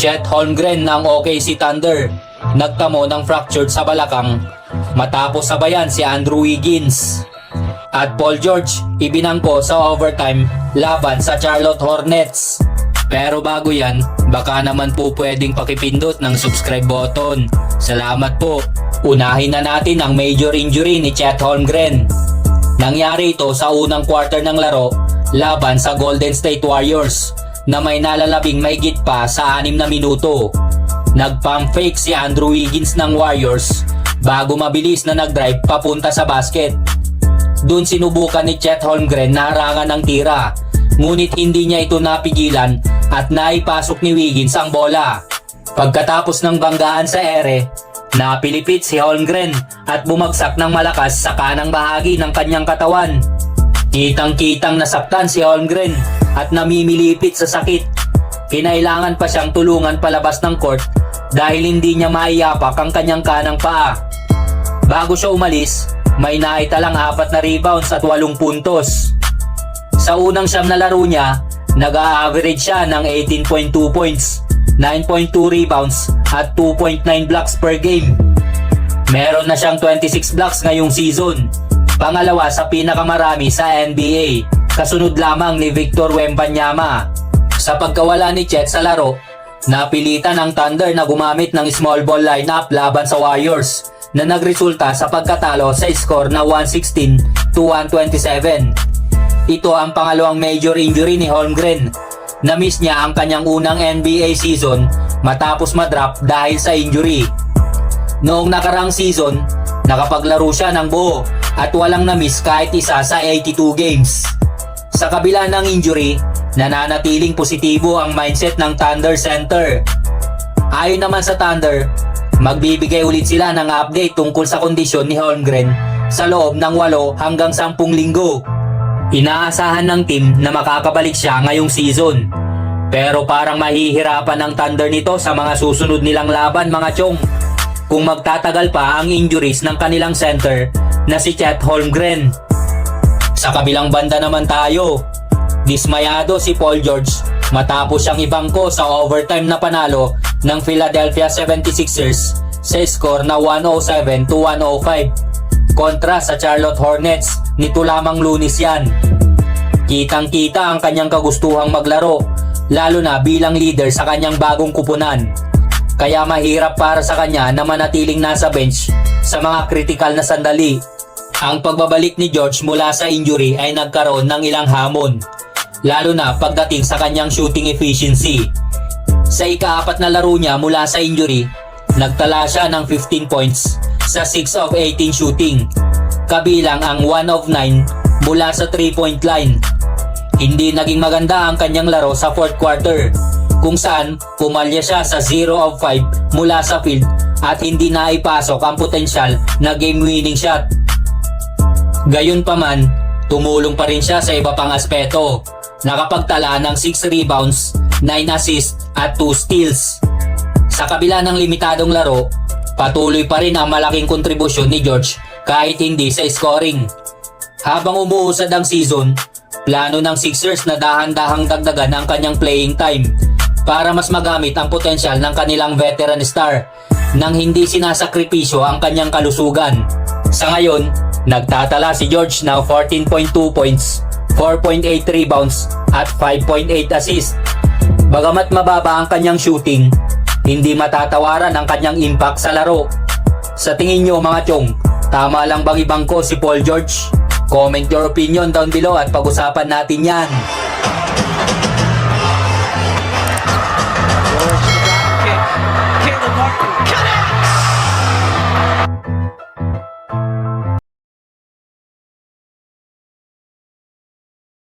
Chet Holmgren ng OKC Thunder nagtamo ng fractured sa balakang matapos sabayan si Andrew Wiggins. At Paul George ibinangko sa overtime laban sa Charlotte Hornets. Pero bago yan, baka naman po pwedeng pakipindot ng subscribe button. Salamat po. Unahin na natin ang major injury ni Chet Holmgren. Nangyari ito sa unang quarter ng laro laban sa Golden State Warriors na may nalalabing may pa sa 6 na minuto. Nag-pump fake si Andrew Wiggins ng Warriors bago mabilis na nag-drive papunta sa basket. Doon sinubukan ni Chet Holmgren na harangan ng tira ngunit hindi niya ito napigilan at naipasok ni Wiggins ang bola. Pagkatapos ng banggaan sa ere, napilipit si Holmgren at bumagsak ng malakas sa kanang bahagi ng kanyang katawan. Kitang-kitang nasaktan si Holmgren at namimilipit sa sakit. Kinailangan pa siyang tulungan palabas ng court dahil hindi niya maiyapak ang kanyang kanang paa. Bago siya umalis, may naitalang apat na rebounds at walong puntos. Sa unang siyam na laro niya, nag-a-average siya ng 18.2 points, 9.2 rebounds at 2.9 blocks per game. Meron na siyang 26 blocks ngayong season. Pangalawa sa pinakamarami sa NBA, kasunod lamang ni Victor Wembanyama. Sa pagkawala ni Chet sa laro, napilitan ang Thunder na gumamit ng small ball lineup laban sa Warriors na nagresulta sa pagkatalo sa score na 116 to 127. Ito ang pangalawang major injury ni Holmgren. Na-miss niya ang kanyang unang NBA season matapos madrop dahil sa injury. Noong nakarang season, nakapaglaro siya ng buo at walang na-miss kahit isa sa 82 games. Sa kabila ng injury, nananatiling positibo ang mindset ng Thunder Center. Ayon naman sa Thunder, magbibigay ulit sila ng update tungkol sa kondisyon ni Holmgren sa loob ng 8 hanggang 10 linggo. Inaasahan ng team na makakabalik siya ngayong season. Pero parang mahihirapan ng Thunder nito sa mga susunod nilang laban mga chong. Kung magtatagal pa ang injuries ng kanilang center na si Chet Holmgren. Sa kabilang banda naman tayo, dismayado si Paul George matapos siyang ibangko sa overtime na panalo ng Philadelphia 76ers sa score na 107 to 105 kontra sa Charlotte Hornets nito lamang lunis yan. Kitang kita ang kanyang kagustuhang maglaro lalo na bilang leader sa kanyang bagong kupunan. Kaya mahirap para sa kanya na manatiling nasa bench sa mga kritikal na sandali. Ang pagbabalik ni George mula sa injury ay nagkaroon ng ilang hamon, lalo na pagdating sa kanyang shooting efficiency. Sa ikaapat na laro niya mula sa injury, nagtala siya ng 15 points sa 6 of 18 shooting, kabilang ang 1 of 9 mula sa 3-point line. Hindi naging maganda ang kanyang laro sa fourth quarter, kung saan pumalya siya sa 0 of 5 mula sa field at hindi na ipasok ang potensyal na game-winning shot. Gayunpaman, tumulong pa rin siya sa iba pang aspeto. Nakapagtala ng 6 rebounds, 9 assists at 2 steals. Sa kabila ng limitadong laro, patuloy pa rin ang malaking kontribusyon ni George kahit hindi sa scoring. Habang umuusad ang season, plano ng Sixers na dahan-dahang dagdagan ang kanyang playing time para mas magamit ang potensyal ng kanilang veteran star nang hindi sinasakripisyo ang kanyang kalusugan. Sa ngayon, nagtatala si George ng 14.2 points, 4.8 rebounds at 5.8 assists. Bagamat mababa ang kanyang shooting, hindi matatawaran ang kanyang impact sa laro. Sa tingin nyo mga chong, tama lang bang ibangko si Paul George? Comment your opinion down below at pag-usapan natin yan. Thank you.